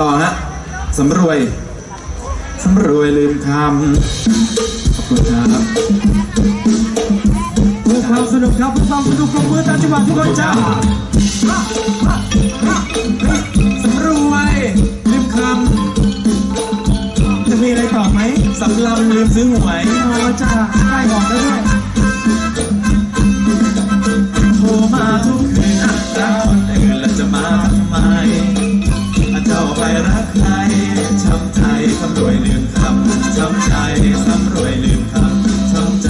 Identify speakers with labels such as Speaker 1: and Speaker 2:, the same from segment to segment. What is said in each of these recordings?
Speaker 1: ต่อฮะสำรวยสำรวยลืมคำขอบคุณครับ
Speaker 2: เพื่อความสนุกครับเพื่อความสนุกปรบมือตามจังหวะทุกคนจ้า
Speaker 1: สำรวยลืมค
Speaker 2: จะมีอะไรต่อไหมำ
Speaker 1: สำลำลืมซื้อหวย
Speaker 2: โอ้จ้าได้ออกแล้วด้วย
Speaker 1: อะเจ้าไปรักใครช้ำใจสำรวยลืมคำช้ำใจสำรวยลืมคำช้ำใจ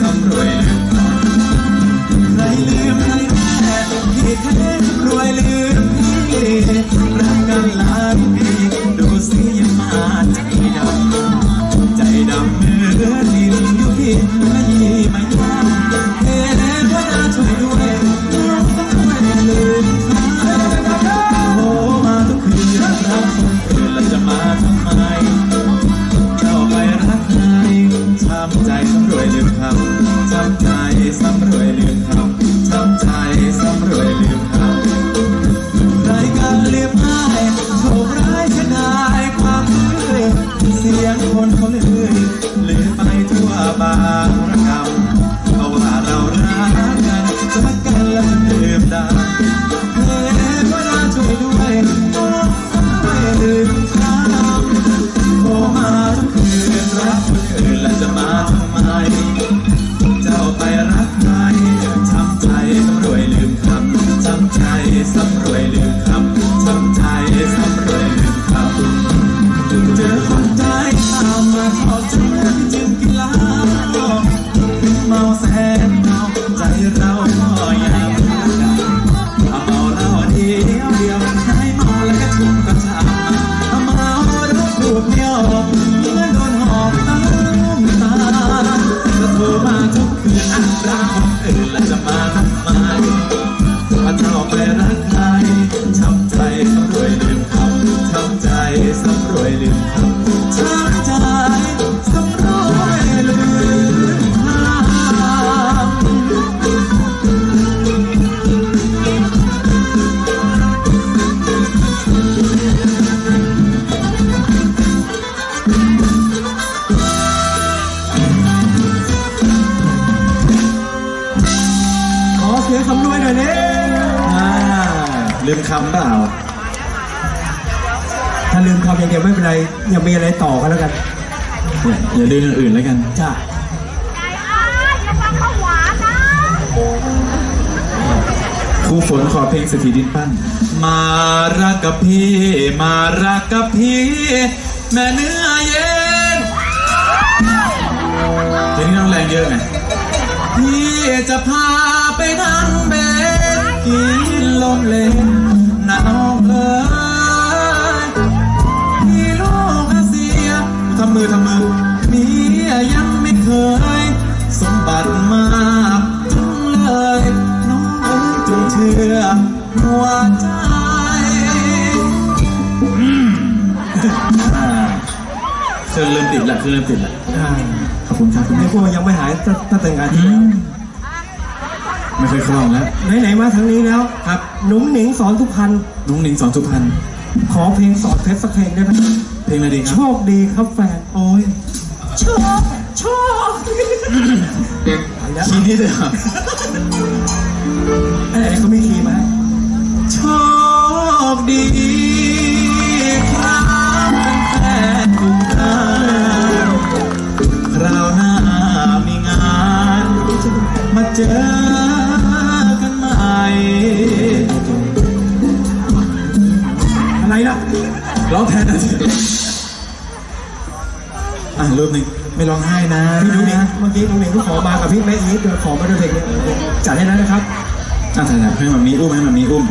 Speaker 1: สำรวยลืมคำใครลืมใครแม่พี่แค่สำรวยลืมพี่รักกันหลายปีดูสิยังมาใจดำใจดำเหมือนดินอยู่พิ คน ขอเสียงสำรวย
Speaker 2: หน่อยนี่
Speaker 1: อ่าลืมคำเปล่า
Speaker 2: ถ้าลืมคำอย่างเดียวไม่เป็นไรอย่ามีอะไรต่อกันแล้วกัน
Speaker 1: เนี่ยอย่าลืมอย่างอื่นแล้วกัน
Speaker 2: จ้า
Speaker 3: ไก่อ้ายอย่าฟังข้าวหวานนะ
Speaker 1: ครูฝนขอเพลงสถีดินปั้น มารักกับพี่ มารักกับพี่ แม่เนื้อเย็นเพลงนี้ต้องแรงเยอะไงพี่จะพา ไปนั่งเบนกินลมเลนหนาวเอยพี่ลูกเสียทำมือทำมือมียังไม่เคย สมบัติมากจังเลย น้องเอ๋ยจงเชื่อหัวใจเครื่องเริ่มติดละเครื่องเริ่มติดละขอบคุณครับคุณ
Speaker 2: ไอ้
Speaker 1: แม่
Speaker 2: พวกยังไม่หายตั้งตั้งแต่งานที่แล้ว
Speaker 1: ไม่เคยคล่องแล้ว
Speaker 2: ไหนๆมาทางนี้แล้ว
Speaker 1: ครับ
Speaker 2: หนุ่งหนิงสอนทุกพัน
Speaker 1: น้องหนิงสอนสุพรรณ
Speaker 2: ขอเพลงสอนเพชรสักเพลงได้ไหม
Speaker 1: เพลงอะไรดีค
Speaker 2: โช
Speaker 1: รับ
Speaker 2: คดีครับแฟน
Speaker 1: โอ้ย
Speaker 2: โชคโชคเอาแล้ว
Speaker 1: คีย์นี้เลยเหรอ
Speaker 2: ไอ้ไอ้เขามีคีย์มาให้
Speaker 1: โชคดีครับเป็นแฟนกรุงเทพคราวหน้ามีงาน มาเจอ อะรูปหนึ่งไม่ร้องไห้นะ
Speaker 2: พี่หนุ่งหนิงเมื่อกี้หนุ่งหนิงก็ขอมากับพี่แม่อีทเดี๋ยวขอมาด้วยเพลงนี้จัดให้แล้วนะครับ
Speaker 1: อะถ่ายๆให้มันมีอุ้มให้มันมีอุ้ม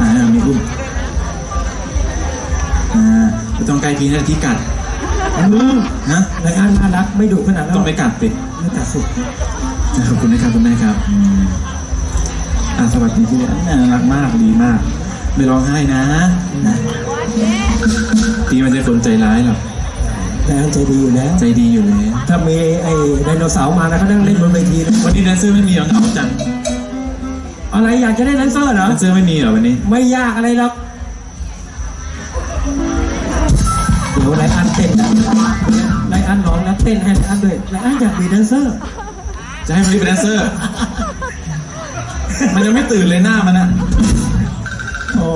Speaker 1: อ่าให้มันมีอุ้มอ่าไม่ต้องใกล้พี่นะที่กัด
Speaker 2: อืม
Speaker 1: ฮะ
Speaker 2: รายการน่ารักไม่ดุขนาดนั้น
Speaker 1: ต้องไปกัดติ
Speaker 2: ไม่ตัดสุด
Speaker 1: ขอบคุณนะครับคุณแม่ครับอืมอ่าสวัสดีพี่อะน่ารักมากดีมาก ไม่ร้องไห้นะนะพี่มันจะคนใจร้ายหรอก
Speaker 2: แต่อันใจดีอยู่แล้ว
Speaker 1: ใจดีอยู่แล้ว
Speaker 2: ถ้ามีไอ้ไดโนเสาร์มานะเขานั่งเล่นบนเวทีนะ
Speaker 1: วันนี้แดนเซอร์ไม่มีเหรอเหงาจัง
Speaker 2: อะไรอยากจะได้แดนเซอร์เหรอ
Speaker 1: แดนเซอร์ไม่มีเหรอวันนี้
Speaker 2: ไม่ยากอะไรหรอกเดี๋ยวไลอันเต้นนะไลอันร้องแล้วเต้นให้ไลอันด้วยไลอันอยากมีแดนเซอร์
Speaker 1: จะให้มันเป็นแดนเซอร์ มันยังไม่ตื่นเลยหน้ามันนะ
Speaker 2: โอ้